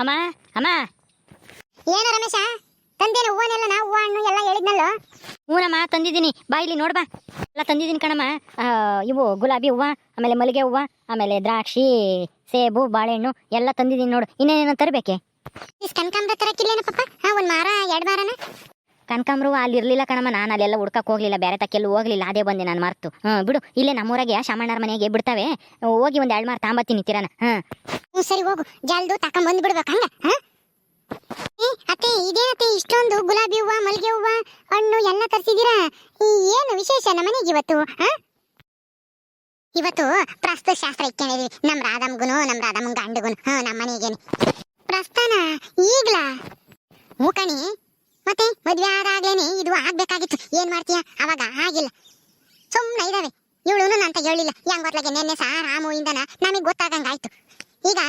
ಅಮ್ಮ ಅಮ್ಮ. ಏನು ರಮೇಶ? ತಂದೇನ ಹೂವನೆಲ್ಲ ನಾ ಹೂವ ಹಣ್ಣು ಎಲ್ಲ ಹೇಳಿದ್ನಲ್ಲ? ಹೂನಮ್ಮ ತಂದಿದ್ದೀನಿ. ಬಾ ಇಲ್ಲಿ ನೋಡ್ಬಾ ಎಲ್ಲ ತಂದಿದ್ದೀನಿ ಕಣಮ್ಮ. ಆ, ಇವು ಗುಲಾಬಿ ಹೂವ ಆಮೇಲೆ ಮಲ್ಲಿಗೆ ಹೂವ ಆಮೇಲೆ ದ್ರಾಕ್ಷಿ ಸೇಬು ಬಾಳೆಹಣ್ಣು ಎಲ್ಲ ತಂದಿದ್ದೀನಿ ನೋಡು. ಇನ್ನೇನೇನೋ ತರಬೇಕೆ? ಇಸ್ ಕನಕಾಂಬ್ರ ತರಕ್ಕಿಲ್ಲೇನ ಪಪ್ಪ ಹಾ ಒಂದ್ ಮಾರ ಎರಡ್ ಮಾರನ? ಕನಕಾಂಬ್ರು ಅಲ್ಲಿ ಇರಲಿಲ್ಲ ಕಣಮ್ಮ. ನಾನು ಅಲ್ಲೆಲ್ಲ ಹುಡ್ಕಕ್ಕೆ ಹೋಗ್ಲಿಲ್ಲ, ಬೇರೆ ತಕ್ಕೆಲ್ಲೂ ಹೋಗ್ಲಿಲ್ಲ. ಅದೇ ಬಂದೆ ನಾನು ಮರ್ತು. ಹ್ಞೂ ಬಿಡು. ಇಲ್ಲೇ ನಮ್ಮೂರಾಗೆ ಶಾಮಣ್ಣರ ಮನೆಗೆ ಬಿಡ್ತಾವೆ. ಹೋಗಿ ಒಂದು ಎರಡು ಮಾರು ತಾಂಬತ್ತೀನಿ ತಿರನ ಹ್ಞೂ ಸರಿ ಹೋಗು. ಜಲ್ದು ತಕೊಂಡ್ ಬಂದ್ ಬಿಡ್ಬೇಕು ಹಂಗ, ಹಾ? ಅತ್ತೆ ಇಷ್ಟೊಂದು ಗುಲಾಬಿ ಹೂವ, ಮಲ್ಲಿಗೆ ಹೂವ, ಹಣ್ಣು ಎಲ್ಲ ತರಿಸಿದೀರಾ ಏನು ವಿಶೇಷ ನಮ್ಮ ಮನೆಗೆ ಇವತ್ತು, ಹಾ? ಇವತ್ತು ಪ್ರಸ್ತ ಶಾಸ್ತ್ರ ಇಟ್ಕೊಂಡಿದ್ವಿ ನಮ್ ರಾಧಮ್ಗುನು ನಮ್ ರಾಧಮ್ ಗಂಡಗುನು ನಮ್ಮ ಮನೆಗೇನೆ. ಪ್ರಸ್ಥಾನ ಈಗ್ಲಾ? ಹ್ಞೂ ಕಣಿ ಮತ್ತೆ ಮದ್ವೆ ಆದಾಗ್ಲೇನೆ ಇದು ಆಗ್ಬೇಕಾಗಿತ್ತು. ಏನ್ ಮಾಡ್ತೀಯ? ಅವಾಗ ಆಗಿಲ್ಲ. ಸುಮ್ಮನೆ ಇದಾವೆ. ಇವಳು ನಂತ ಹೇಳಿಲ್ಲ. ಹೆಂಗ್ ಗೊತ್ತಲಾಗೆ ನೆನ್ನೆ ಸಹ ರಾಮು ಇಂದನ ನಮಗೆ ಗೊತ್ತಾಗಂಗಾಯ್ತು. ಈಗ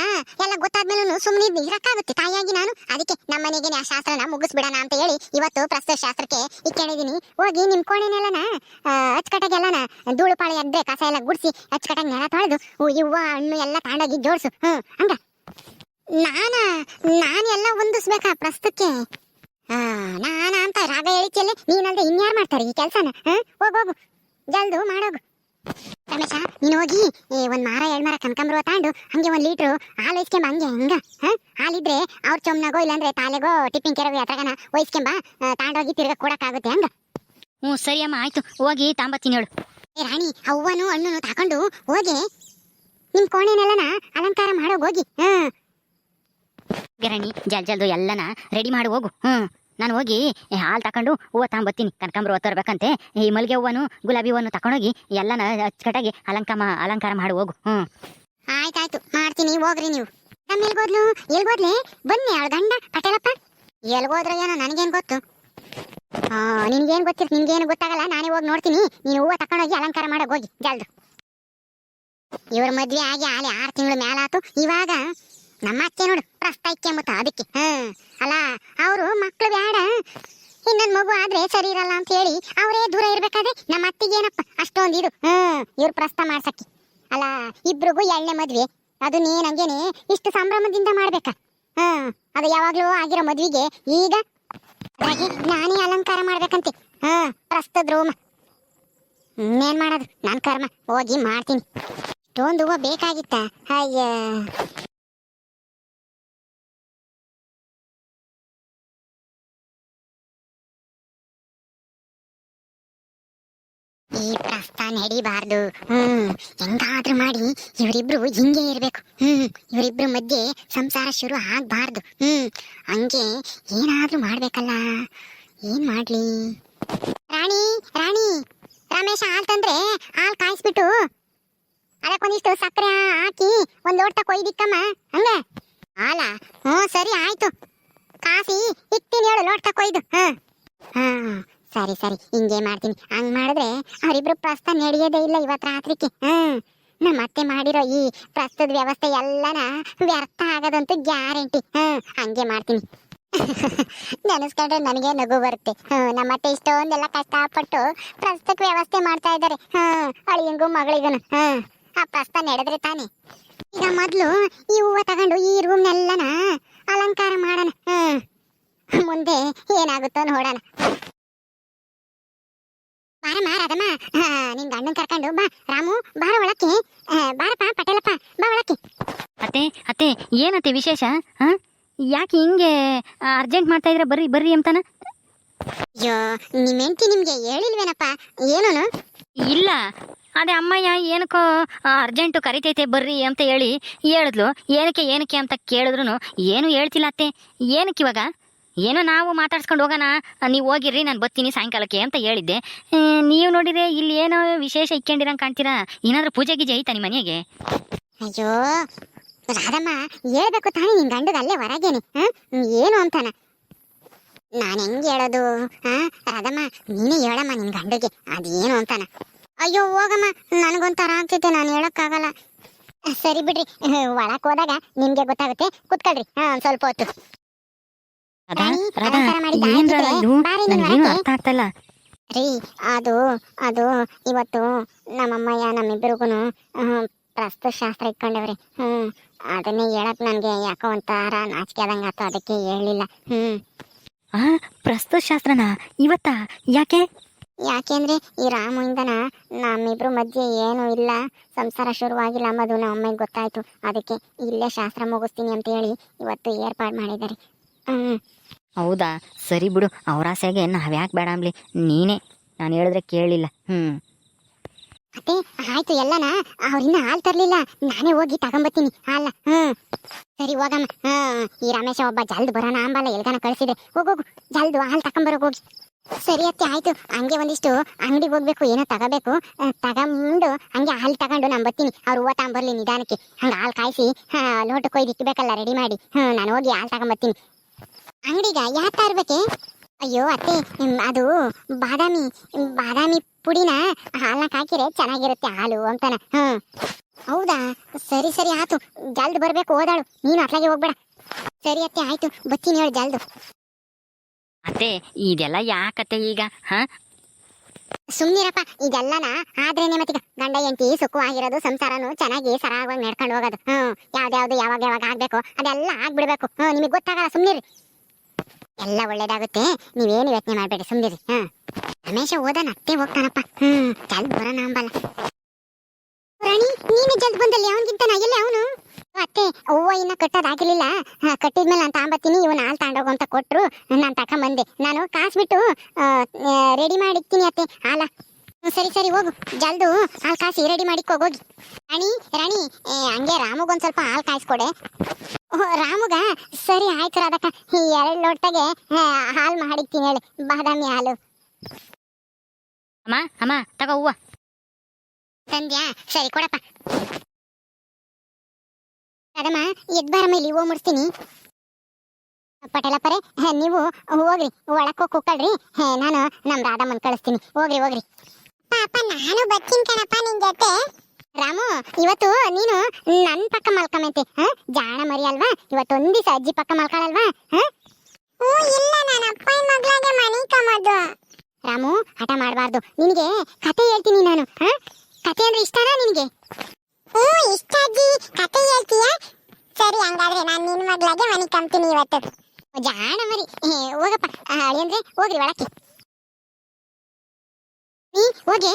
ಎಲ್ಲ ಗೊತ್ತಾದ್ಮೇಲೂ ಸುಮ್ಮನೆ ಇರಕ್ಕಾಗುತ್ತೆ. ತಾಯಿಯಾಗಿ ನಾನು. ಅದಕ್ಕೆ ನಮ್ಮ ಮನೆಗೆ ಆ ಶಾಸ್ತ್ರನ ಮುಗಿಸ್ಬಿಡೋಣ ಅಂತ ಹೇಳಿ ಇವತ್ತು ಪ್ರಸ್ತುತ ಶಾಸ್ತ್ರಕ್ಕೆ ಇಕ್ಕೊಂಡಿದೀನಿ ಹೋಗಿ ನಿಮ್ಮ ಕೋಣೆನೆಲ್ಲನ ಅಚ್ಚಕಟ್ಟಾಗೆಲ್ಲನ ಧೂಳು ಪಾಳಿ ಅದ್ರೆ ಕಸ ಎಲ್ಲ ಗುಡಿಸಿ ಅಚ್ಚಕಟ್ಟಾಗಿ ನೆಲ ತೊಳೆದು ಇವ್ವ, ಹಣ್ಣು ಎಲ್ಲ ತಾಂಡೋಗಿ ಜೋಡಿಸು. ಹ್ಮ್, ಹಂಗ. ನಾನ ನಾನು ಎಲ್ಲ ಹೊಂದಿಸ್ಬೇಕಾ ಪ್ರಸ್ತುತಕ್ಕೆ? ನಾನ ಅಂತ ರಾಗ ಹೇಳಿಕೆಯಲ್ಲೇ ನೀನಲ್ದೆ ಇನ್ಯಾರು ಮಾಡ್ತಾರೆ ಈ ಕೆಲಸನ? ಹೋಗೋಗು ಜಲ್ದು ಮಾಡೋಗು. ರಮೇಶ ನೀನು ಹೋಗಿ ಏ, ಒಂದ್ ಮಾರ ಎರಡು ಮಾರ ಕನಕಂಬ್ರು ತಾಂಡು ಹಂಗೆ ಒಂದ್ ಲೀಟ್ರು ಹಾಲು ಒಯ್ಸ್ಕೊಂಬ ಹಂಗೆ ಹಂಗ ಹ? ಹಾಲಿದ್ರೆ ಅವ್ರ ಚೊಮ್ನಾಗೋ ಇಲ್ಲಾಂದ್ರೆ ತಾಲೆಗೋ ಟಿಫಿನ್ ಕೆರಗೋ ಯಾತ್ರಗನ ಒಯ್ಸ್ಕೊಂಬ ತಾಂಡೋಗಿ ತಿರ್ಗ ಕೊಡಕ್ಕಾಗುತ್ತೆ ಹಂಗ? ಹ್ಞೂ ಸರಿ ಅಮ್ಮ ಆಯ್ತು. ಹೋಗಿ ತಾಂಬತ್ತೀನಿ ಹೇಳು. ಏ ರಾಣಿ ಅವ್ವನು ಹಣ್ಣು ತಕೊಂಡು ಹೋಗಿ ನಿಮ್ಮ ಕೋಣೆನೆಲ್ಲನ ಅಲಂಕಾರ ಮಾಡೋಗಿ ಹೋಗಿ ಹ್ಮ್ ಗಿರಣಿ ಜಲ್ ಜಲ್ದು ಎಲ್ಲನ ರೆಡಿ ಮಾಡಿ ಹೋಗು ಹ್ಞೂ ನಾನು ಹೋಗಿ ಹಾಲು ತಕೊಂಡು ಹೂವು ತಗೊಂಬತ್ತೀನಿ ಕನಕಾಂಬ್ರ ತರ್ಬೇಕಂತೆ ಈ ಮಲ್ಲಿಗೆ ಹೂವನ್ನು, ಗುಲಾಬಿ ಹೂವನ್ನು ತಗೊಂಡೋಗಿ ಎಲ್ಲನ ಅಚ್ಚುಕಟ್ಟಾಗಿ ಅಲಂಕಾರ ಅಲಂಕಾರ ಮಾಡಿ, ಹೋಗು. ಹ್ಞೂ ಆಯ್ತಾಯ್ತು, ಮಾಡ್ತೀನಿ, ಹೋಗ್ರಿ ನೀವು. ಎಲ್ಗೋದ್ಲು? ಎಲ್ಗೋದ್ಲೆ? ಬನ್ನಿ ಅವಳ ಗಂಡ, ಪಟೇಲಪ್ಪ. ಎಲ್ಗೋದ್ರ ಏನೋ ನನಗೇನ್ ಗೊತ್ತು? ನಿನ್ಗೇನ್ ಗೊತ್ತಿರ್ ನಿನ್ಗೇನು ಗೊತ್ತಾಗಲ್ಲ, ನಾನೇ ಹೋಗಿ ನೋಡ್ತೀನಿ. ನೀನು ಹೂವ ತಕೊಂಡೋಗಿ ಅಲಂಕಾರ ಮಾಡಕ್ ಹೋಗಿ, ಜಲ್ದು. ಇವ್ರ ಮದ್ವೆ ಆಗಿ ಆಲೆ ಆರು ತಿಂಗಳು ಮೇಲಾತು ಇವಾಗ ನಮ್ಮ ಅತ್ತೆ ನೋಡು ಪ್ರಸ್ತ ಇಕ್ಕೆಂಬತ್ತ ಅದಕ್ಕೆ. ಹ್ಮ್ ಅಲ್ಲ, ಅವರು ಮಕ್ಕಳು ಬೇಡ. ಇನ್ನೊಂದು ಮಗು ಆದ್ರೆ ಸರಿ ಇರಲ್ಲ ಅಂತ ಹೇಳಿ ಅವರೇ ದೂರ ಇರ್ಬೇಕಾದ್ರೆ ನಮ್ಮ ಅತ್ತಿಗೆ ಏನಪ್ಪ? ಅಷ್ಟೊಂದು ಇದು. ಹ್ಮ್ ಇವ್ರ ಪ್ರಸ್ತ ಮಾಡ್ಸಕ್ಕೆ. ಅಲ್ಲ, ಇಬ್ರಿಗೂ ಎಳ್ಳೆ ಮದ್ವೆ. ಅದು ನೀನ್ ಇಷ್ಟ ಸಂಭ್ರಮದಿಂದ ಮಾಡ್ಬೇಕಾ? ಹಾ, ಅದು ಯಾವಾಗ್ಲೂ ಆಗಿರೋ ಮದ್ವಿಗೆ ಈಗ ನಾನೇ ಅಲಂಕಾರ ಮಾಡ್ಬೇಕಂತೆ. ಹಾ ಪ್ರಸ್ತದ ರೋಮ. ಇನ್ನೇನ್ ಮಾಡೋದು? ನಾನ್ ಕರ್ಮ. ಹೋಗಿ ಮಾಡ್ತೀನಿ. ಇಷ್ಟೊಂದು ಹೂವು ಬೇಕಾಗಿತ್ತ? ಅಯ್ಯ. ಈ ಹಿಡಿಬಾರ್ದು. ಹ್ಮ್. ಹೆಂಗಾದ್ರೂ ಮಾಡಿ ಇವರಿಬ್ರು ಹಿಂಗೆ ಇರ್ಬೇಕು. ಹ್ಮ್. ಇವರಿಬ್ರು ಮಧ್ಯೆ ಸಂಸಾರ ಶುರು ಆಗ್ಬಾರ್ದು. ಹ್ಮ್. ಹಂಗೆ ಏನಾದ್ರೂ ಮಾಡ್ಬೇಕಲ್ಲ. ಏನ್ ಮಾಡ್ಲಿ? ರಾಣಿ ರಾಣಿ. ರಮೇಶ ಹಾಲ್ ತಂದ್ರೆ ಹಾಲ್ ಕಾಯಿಸ್ಬಿಟ್ಟು ಅದಕ್ಕೊಂದಿಷ್ಟು ಸಕ್ಕರೆ ಹಾಕಿ ಒಂದ್ ಲೋಟ ಕೊಯ್ದಿಕ್ಕಮ್ಮ ಹಂಗ? ಹಾಲ? ಹ್ಞೂ ಸರಿ, ಆಯ್ತು. ಕಾಫಿ ಇಕ್ತೀನಿ ಹೇಳು ಲೋಟ ಕೊಯ್ದು. ಹಾ ಹಾ ಸರಿ ಸರಿ, ಹಿಂಗೆ ಮಾಡ್ತೀನಿ. ಹಂಗ್ ಮಾಡಿದ್ರೆ ಅವರಿಬ್ರು ಪ್ರಸ್ತ ನಡೆಯೋದೇ ಇಲ್ಲ ಇವತ್ತು ರಾತ್ರಿಗೆ. ಹ್ಮ್. ನಮ್ಮ ಅತ್ತೆ ಮಾಡಿರೋ ಈ ಪ್ರಸ್ತುತ ವ್ಯವಸ್ಥೆ ಎಲ್ಲನ ವ್ಯರ್ಥ ಆಗೋದಂತೂ ಗ್ಯಾರಂಟಿ. ಹ್ಮ್, ಹಂಗೆ ಮಾಡ್ತೀನಿ. ನೆನೆಸ್ಕೊಂಡ್ರೆ ನನಗೆ ನಗು ಬರುತ್ತೆ. ನಮ್ಮ ಅತ್ತೆ ಇಷ್ಟೊಂದೆಲ್ಲ ಕಷ್ಟಪಟ್ಟು ಪ್ರಸ್ತುತ ವ್ಯವಸ್ಥೆ ಮಾಡ್ತಾ ಇದ್ದಾರೆ. ಹ್ಮ್, ಅಳಿಯಂಗೂ ಮಗಳಿಗೂ ಹ್ಮ್, ಆ ಪ್ರಸ್ತ ನಡೆದ್ರೆ ತಾನೆ? ಈಗ ಮೊದ್ಲು ಈ ಹೂವ ತಗೊಂಡು ಈ ರೂಮ್ನೆಲ್ಲನ ಅಲಂಕಾರ ಮಾಡೋಣ. ಹ್ಮ್. ಮುಂದೆ ಏನಾಗುತ್ತೋ ನೋಡೋಣ. ಬಾರಮ್ಮ ರಾಧಮ್ಮ. ನಿನ್ ಗಂಡನ್ ಕರ್ಕೊಂಡು ಬಾ. ರಾಮು ಬಾರ ಒಳಕ್ಕೆ. ಬಾರಪ್ಪ ಪಟೇಲಪ್ಪ ಬಾ ಒಳಕ್ಕೆ. ಅತ್ತೆ ಅತ್ತೆ ಏನತ್ತೆ ವಿಶೇಷ? ಹಾ? ಯಾಕೆ ಹಿಂಗೆ ಅರ್ಜೆಂಟ್ ಮಾಡ್ತಾ ಇದ್ರೆ ಬರ್ರಿ ಬರ್ರಿ ಅಂತಾನ? ಅಯ್ಯೋ ನಿಮ್ಮ ಹೆಂಡತಿ ನಿಮ್ಗೆ ಹೇಳಿಲ್ವೇನಪ್ಪ? ಏನೋನು? ಇಲ್ಲ. ಅದೇ ಅಮ್ಮಯ್ಯ ಏನಕ್ಕೋ ಅರ್ಜೆಂಟು ಕರಿತೈತೆ ಬರ್ರಿ ಅಂತ ಹೇಳಿ ಹೇಳಿದ್ಲು. ಏನಕ್ಕೆ ಏನಕ್ಕೆ ಅಂತ ಕೇಳಿದ್ರು ಏನು ಹೇಳ್ತಿಲ್ಲ ಅತ್ತೆ. ಏನಕ್ಕೆ ಇವಾಗ? ಏನೋ ನಾವು ಮಾತಾಡ್ಸ್ಕೊಂಡು ಹೋಗೋಣ. ನೀವು ಹೋಗಿರ್ರಿ, ನಾನು ಬರ್ತೀನಿ ಸಾಯಂಕಾಲಕ್ಕೆ ಅಂತ ಹೇಳಿದ್ದೆ. ನೀವು ನೋಡಿದ್ರೆ ಇಲ್ಲಿ ಏನೋ ವಿಶೇಷ ಇಕ್ಕೊಂಡಿರಂಗೆ ಕಾಣ್ತೀರಾ? ಏನಾದ್ರೂ ಪೂಜೆ ಗೀಜೆ ಐತಾ ನಿಮ್ಮ ಮನೆಗೆ? ಅಯ್ಯೋ, ರಾಧಮ್ಮ, ಹೇಳ್ಬೇಕು ತಾನೇ ನಿನ್ ಗಂಡದ ಅಲ್ಲೇ ಹೊರಗೇನೆ? ಏನು ಅಂತಾನ? ನಾನ್ ಹೆಂಗ್ ಹೇಳೋದು? ಹಾ ರಾಧಮ್ಮ, ನೀನೇ ಹೇಳಮ್ಮ ನಿನ್ ಗಂಡಗೆ, ಅದೇನು ಅಂತಾನ? ಅಯ್ಯೋ, ಹೋಗಮ್ಮ, ನನಗೊಂಥರ ಆಗ್ತೈತೆ ನಾನು ಹೇಳಕ್ಕಾಗಲ್ಲ. ಸರಿ ಬಿಡ್ರಿ ಒಳಕ್ ಹೋದಾಗ ನಿಮ್ಗೆ ಗೊತ್ತಾಗುತ್ತೆ. ಕುತ್ಕೊಳ್ರಿ ಹಾ ಸ್ವಲ್ಪ ಹೊತ್ತು. ರಾಣಿ, ರಾಧಾ ಅಲಂಕಾರ ಮಾಡಿದ್ದು? ಏನ್ ಆಯ್ತಿದ್ರೆ ರಾಧಾ ಇದು ನನಗೇನು ಅರ್ಥ ಆಗ್ತಾ ರೀ ಅದು ಅದು ಇವತ್ತು ನಮ್ಮಮ್ಮಯ್ಯ ನಮ್ಮಿಬ್ಬರಿಗೂ ಪ್ರಸ್ತುತ ಶಾಸ್ತ್ರ ಇಟ್ಕೊಂಡವ್ರಿ. ಹ್ಮ್ ಅದನ್ನೇ ಹೇಳಕ್ ನನ್ಗೆ ಯಾಕೋ ಒಂಥರ ನಾಚಿಕೆ ಆದಂಗ ಅದಕ್ಕೆ ಹೇಳಿಲ್ಲ. ಹ್ಮ್. ಆ ಪ್ರಸ್ತುತ ಶಾಸ್ತ್ರನ ಇವತ್ತ? ಯಾಕೆ? ಯಾಕೆಂದ್ರೆ ಈ ರಾಮುಯಿಂದನ ನಮ್ಮಿಬ್ರು ಮಧ್ಯೆ ಏನು ಇಲ್ಲ. ಸಂಸಾರ ಶುರುವಾಗಿಲ್ಲ ಅನ್ನೋದು ನಮ್ಮ ಅಮ್ಮಗೆ ಗೊತ್ತಾಯ್ತು. ಅದಕ್ಕೆ ಇಲ್ಲೇ ಶಾಸ್ತ್ರ ಮುಗಿಸ್ತೀನಿ ಅಂತ ಹೇಳಿ ಇವತ್ತು ಏರ್ಪಾಡು ಮಾಡಿದ್ದಾರೆ. ಹೌದಾ? ಸರಿ ಬಿಡು. ಅವ್ರ ಆಸೆಗೆ ಹವ್ಯಾಕ್ ಬೇಡ ಅಂಬ್ಲಿ. ನೀನೇ. ನಾನು ಹೇಳಿದ್ರೆ ಕೇಳಿಲ್ಲ. ಹ್ಮ್. ಅತ್ತೆ ಆಯ್ತು ಎಲ್ಲನ? ಅವ್ರಿನ್ನ ಹಾಲು ತರ್ಲಿಲ್ಲ. ನಾನೇ ಹೋಗಿ ತಗೊಂಬತ್ತೀನಿ. ಹಾಲ. ಹ್ಮ್. ಸರಿ ಹೋಗಮ್ಮ. ಹ್ಮ್. ಈ ರಮೇಶ ಒಬ್ಬ ಜಲ್ದ್ ಬರೋಣ ಅಂಬಲ್ಲ ಎಲ್ಗಾನ ಕಳ್ಸಿದೆ. ಹೋಗೋಗು ಜಲ್ದು ಹಾಲು ತಗೊಂಬರೋಗ್ ಹೋಗಿ. ಸರಿ ಅತ್ತೆ ಆಯ್ತು. ಹಂಗೆ ಒಂದಿಷ್ಟು ಅಂಗಡಿಗೆ ಹೋಗ್ಬೇಕು ಏನೋ ತಗೋಬೇಕು. ತಗೊಂಡು ಹಂಗೆ ಹಾಲು ತಗೊಂಡು ನಾನು ಬರ್ತೀನಿ ಅವ್ರು ಹೂವ ತಗೊಂಬರ್ಲಿ ನಿಧಾನಕ್ಕೆ. ಹಂಗೆ ಹಾಲು ಕಾಯಿಸಿ ಲೋಟ ಕೊಯ್ದು ಇಕ್ಬೇಕಲ್ಲ ರೆಡಿ ಮಾಡಿ. ಹ್ಮ್ ನಾನು ಹೋಗಿ ಹಾಲು ತಗೊಂಬರ್ತೀನಿ ಅಂಗಡಿಗ ಯಾಕ ತರ್ಬೇಕೆ ಅಯ್ಯೋ ಅತ್ತೆ ಅದು ಬಾದಾಮಿ ಬಾದಾಮಿ ಪುಡಿನ ಹಾಲ್ನಾಗ ಹಾಕಿರೆ ಚೆನ್ನಾಗಿರುತ್ತೆ ಹಾಲು ಅಂತಾನ. ಹ್ಮ್. ಹೌದಾ? ಸರಿ ಸರಿ ಆತು. ಜಲ್ದ್ ಬರ್ಬೇಕು ಓದಾಳು. ನೀನು ಅತ್ಲಾಗೆ ಹೋಗ್ಬೇಡ. ಸರಿ ಅತ್ತೆ ಆಯ್ತು. ಬತ್ತೀನಿ ಹೇಳು ಜಲ್ದು. ಅತ್ತೆ ಇದೆಲ್ಲ ಯಾಕತ್ತೆ ಈಗ? ಹ? ಸುಮ್ನಿರಪ್ಪ ಇದೆಲ್ಲನ ಆದ್ರೇನೆ ಮತ್ತೀಗ ಗಂಡ ಹೆಂಡತಿ ಸುಖವಾಗಿರೋದು ಸಂಸಾರನು ಚೆನ್ನಾಗಿ ಸರಾಗವಾಗಿ ನಡ್ಕೊಂಡು ಹೋಗೋದು. ಹ್ಮ್. ಯಾವ್ದ್ಯಾವ್ದು ಯಾವಾಗ ಯಾವಾಗ ಆಗ್ಬೇಕು ಅದೆಲ್ಲ ಆಗ್ಬಿಡ್ಬೇಕು. ಹ್ಮ್ ನಿಮಗೆ ಗೊತ್ತಾಗಲ್ಲ ಸುಮ್ನಿರಿ ಎಲ್ಲ ಒಳ್ಳೇದಾಗುತ್ತೆ. ನೀವೇನು ಯೋಚನೆ ಮಾಡಬೇಡಿ ಸುಮ್ಮನಿರಿ ಹಾ. ರಮೇಶ ಓದನ ಅತ್ತೆ ಹೋಗ್ತಾನಪ್ಪ. ಹ್ಮ್, ಜಲ್ದ್ ಬರೋಣ ಅಂಬಲ್ಲ ರಾಣಿ, ನೀನು ಜಲ್ದ್ ಬಂದಲ್ಲಿ ಅವನಿಗಿಂತಾನ ಎಲ್ಲಿ ಅವನು? ಅತ್ತೆ ಹೂವ ಇನ್ನ ಕಟ್ಟೋದಾಗಿರ್ಲಿಲ್ಲ. ಕಟ್ಟಿದ್ಮೇಲೆ ನಾನು ತಾಂಬತ್ತೀನಿ, ಇವನ್ ಹಾಲು ತಗೊಂಡೋಗು ಅಂತ ಕೊಟ್ರು. ನಾನು ತಕೊಂಬಂದೆ. ನಾನು ಕಾಸು ಬಿಟ್ಟು ರೆಡಿ ಮಾಡಿಕ್ತೀನಿ ಅತ್ತೆ, ಹಾಲ. ಸರಿ ಸರಿ ಹೋಗು. ಜಲ್ದು ಹಾಲು ಕಾಸಿ ರೆಡಿ ಮಾಡಿಕ್ ಹೋಗಿ. ರಾಣಿ ರಾಣಿ ಏ, ಹಂಗೆ ರಾಮುಗೊಂದು ಸ್ವಲ್ಪ ಹಾಲು ಕಾಯಿಸ್ಕೊಡೆ. ಓ ರಾಮುಗ? ಸರಿ ಆಯ್ತು ರಾಧಕ್ಕ ಈ ಎರಡು ಲೋಟಗೆ ಹಾಲು ಮಾಡಿಕ್ತೀನಿ ಹೇಳಿ. ಬಾದಾಮಿ ಹಾಲು. ಅಮ್ಮ ಅಮ್ಮ ತಗೋ ಹೂವ. ತಂದ್ಯಾ ಸರಿ ಕೊಡಪ್ಪ. ಅದಮ್ಮ ಎದ್ಬಾರ ಮೇಲೆ ಹೂವು ಮುಡಿಸ್ತೀನಿ. ಪಟೇಲಪ್ಪರೇ ನೀವು ಹೋಗ್ರಿ. ಒಳಕ್ ಹೋಗಿ ಕುಕ್ಕಳ್ರಿ ಹೇ, ನಾನು ನಮ್ಮ ರಾಧಮ್ಮನ್ ಕಳಿಸ್ತೀನಿ. ಹೋಗ್ರಿ ಹೋಗ್ರಿ. ಪಾಪ ನಾನು ಬರ್ತೀನಿ ಕಣಪ್ಪ ನಿನ್ ಜೊತೆ. ರಾಮು ಇವತ್ತು ನೀನು ನನ್ ಪಕ್ಕ ಮಲ್ಕೊಂಬಂತೆ ಹ? ಜಾಣ ಮರಿ ಅಲ್ವಾ? ಇವತ್ತು ಒಂದ್ ದಿವಸ ಅಜ್ಜಿ ಪಕ್ಕ ಮಲ್ಕೊಳಲ್ವಾ ಹ? ಇಲ್ಲ ನಾನು ಅಪ್ಪನ ಮಗಳಾಗೆ ಮನೆ ಕಮದು. ರಾಮು ಹಠ ಮಾಡಬಾರ್ದು. ನಿನಗೆ ಕತೆ ಹೇಳ್ತೀನಿ ನಾನು ಹ? ಕತೆ ಅಂದ್ರೆ ಇಷ್ಟನಾ ನಿನಗೆ? ಓ ಇಷ್ಟ ಅಜ್ಜಿ. ಕತೆ ಹೇಳ್ತೀಯ? ಸರಿ ಹಂಗಾದ್ರೆ ನಾನು ನಿನ್ನ ಮಗಳಾಗೆ ಮನೆ ಕಂತೀನಿ ಇವತ್ತು. ಜಾಣ ಮರಿ ಹೋಗಪ್ಪ ಅಳಿಯಂದ್ರೆ ಹೋಗ್ರಿ ಒಳಕ್ಕೆ. ನೀ ಹೋಗಿ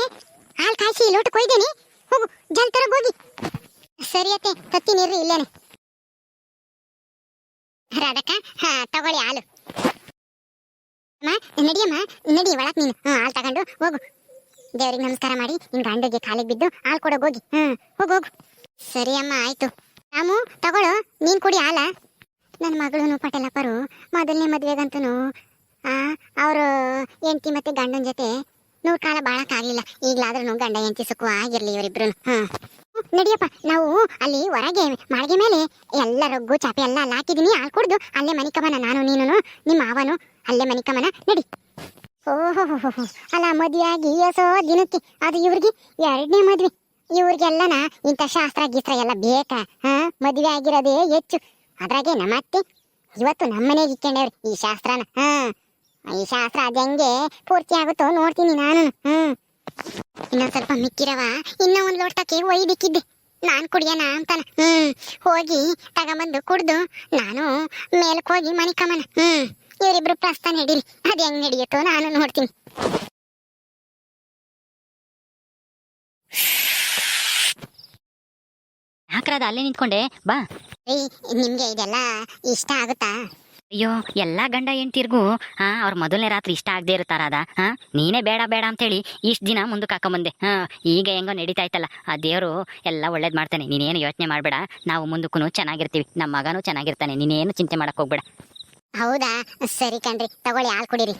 ಹಾಲು ಕಾಯಿಸಿ ಲೋಟ ಕೊಯ್ದೇನಿ. ಹೋಗು, ಜಲ್ ತರಗ್ ಹೋಗಿ. ಸರಿ ಅತ್ತೆ, ತತ್ತೀನಿ ಇರ್ರಿ ಇಲ್ಲೇನೆ. ರಾಧಕ್ಕ ಹಾ, ತಗೊಳ್ಳಿ ಹಾಲು. ಅಮ್ಮ ನಡಿಯಮ್ಮ ನಡಿ ಒಳಕ್ ನೀನು. ಹ್ಞೂ ಹಾಲು ತಗೊಂಡು ಹೋಗು. ದೇವ್ರಿಗೆ ನಮಸ್ಕಾರ ಮಾಡಿ, ನಿನ್ ಗಂಡಗೆ ಕಾಲಿಗೆ ಬಿದ್ದು ಹಾಲು ಕೊಡೋಗಿ ಹೋಗಿ. ಹ್ಮ್, ಹೋಗು ಹೋಗು. ಸರಿ ಅಮ್ಮ, ಆಯ್ತು. ರಾಮು, ತಗೊಳು, ನೀನ್ ಕುಡಿ ಹಾಲ. ನನ್ನ ಮಗಳು ಪಟೇಲಪ್ಪರು, ಮೊದಲನೇ ಮದ್ವೆಗಂತೂ ಆ, ಅವರು, ಹೆಂಡತಿ ಮತ್ತೆ ಗಂಡನ ಜೊತೆ ನೂರ್ ಕಾಲ ಬಾಳಕ್ಕಾಗ್ಲಿಲ್ಲ. ಈಗಲಾದ್ರೂ ಗಂಡ ಎಂತಿ ಸುಖ ಆಗಿರ್ಲಿ ಇವರಿಬ್ರು ಹಾ. ನಡಿಯಪ್ಪ, ನಾವು ಅಲ್ಲಿ ಹೊರಗೆ, ಮಾಳಿಗೆ ಮೇಲೆ ಎಲ್ಲ ರೊಗ್ಗು, ಚಾಪೆ ಎಲ್ಲ ಹಾಕಿದೀನಿ. ಹಾಲು ಕುಡ್ದು ಅಲ್ಲೇ ಮನಿಕಮನ, ನಾನು ನೀನು ನಿಮ್ಮ ಮಾವನು ಅಲ್ಲೇ ಮನಿಕಮನ. ನಡಿ. ಓಹೋ ಅಲ್ಲ ಮದ್ವೆ ಆಗಿ ಎಸೋ ದಿನಕ್ಕೆ ಅದು ಇವ್ರಿಗೆ ಎರಡನೇ ಮದ್ವೆ. ಇವ್ರಿಗೆಲ್ಲನ ಇಂಥ ಶಾಸ್ತ್ರ ಗೀಸ್ತ್ರ ಎಲ್ಲ ಬೇಕಾ. ಹಾ, ಮದ್ವೆ ಆಗಿರೋದೇ ಹೆಚ್ಚು. ಅದ್ರಾಗೆ ನಮ್ಮ ಅತ್ತೆ ಇವತ್ತು ನಮ್ಮನೆಗೆ ಇಕ್ಕೊಂಡವ್ರಿ ಈ ಶಾಸ್ತ್ರನ. ಹಾ. ಈ ಶಾಸ್ತ್ರ ಅದ್ ಹೆಂಗೆ ಪೂರ್ತಿ ಆಗುತ್ತೋ ನೋಡ್ತೀನಿ ನಾನು. ಹ್ಮ್. ಇನ್ನೊಂದ್ ಸ್ವಲ್ಪ ಮಿಕ್ಕಿರವ ಇನ್ನ ಒಂದ್ ಲೋಟಕ್ಕೆ ಒಯ್ದಿಕ್ಕಿದ್ದೆ. ನಾನ್ ಕುಡಿಯೋಣ ಅಂತಾನ. ಹ್ಮ್. ಹೋಗಿ ತಗೊಂಬಂದು ಕುಡ್ದು ನಾನು ಮೇಲಕ್ ಹೋಗಿ ಮನಿಕಮ್ಮನ ಹ್ಮ್. ಇವರಿಬ್ರು ಪ್ರಸ್ತಾನ ಹಿಡೀರಿ. ಅದ್ ಹೆಂಗ್ ನಡೆಯುತ್ತೋ ನಾನು ನೋಡ್ತೀನಿ. ಹಾಕ್ರದ ಅಲ್ಲೇ ನಿಂತ್ಕೊಂಡೆ. ಬಾ. ಏಯ್ ನಿಮ್ಗೆ ಇದೆಲ್ಲ ಇಷ್ಟ ಆಗುತ್ತಾ? ಅಯ್ಯೋ, ಎಲ್ಲಾ ಗಂಡ ಹೆಂಡ್ತಿರ್ಗೂ ಹಾ ಅವ್ರ ಮೊದಲನೇ ರಾತ್ರಿ ಇಷ್ಟ ಆಗದೆ ಇರ್ತಾರಾದ? ಹಾ ನೀನೇ ಬೇಡ ಬೇಡ ಅಂತೇಳಿ ಇಷ್ಟು ದಿನ ಮುಂದಕ್ಕೆ ಹಾಕೊಂಬಂದೆ. ಹಾ ಈಗ ಹೆಂಗೋ ನಡೀತಾ ಇತ್ತಲ್ಲ ಆ ದೇವರು ಎಲ್ಲ ಒಳ್ಳೇದ್ ಮಾಡ್ತಾನೆ. ನೀನೇನು ಯೋಚನೆ ಮಾಡಬೇಡ. ನಾವು ಮುಂದಕ್ಕೂ ಚೆನ್ನಾಗಿರ್ತೀವಿ. ನಮ್ಮ ಮಗನೂ ಚೆನ್ನಾಗಿರ್ತಾನೆ. ನೀನೇನು ಚಿಂತೆ ಮಾಡಕ್ ಹೋಗ್ಬೇಡ. ಹೌದಾ? ಸರಿ ಕಣ್ರಿ. ತಗೊಳ್ಳಿ, ಹಾಲು ಕುಡೀರಿ.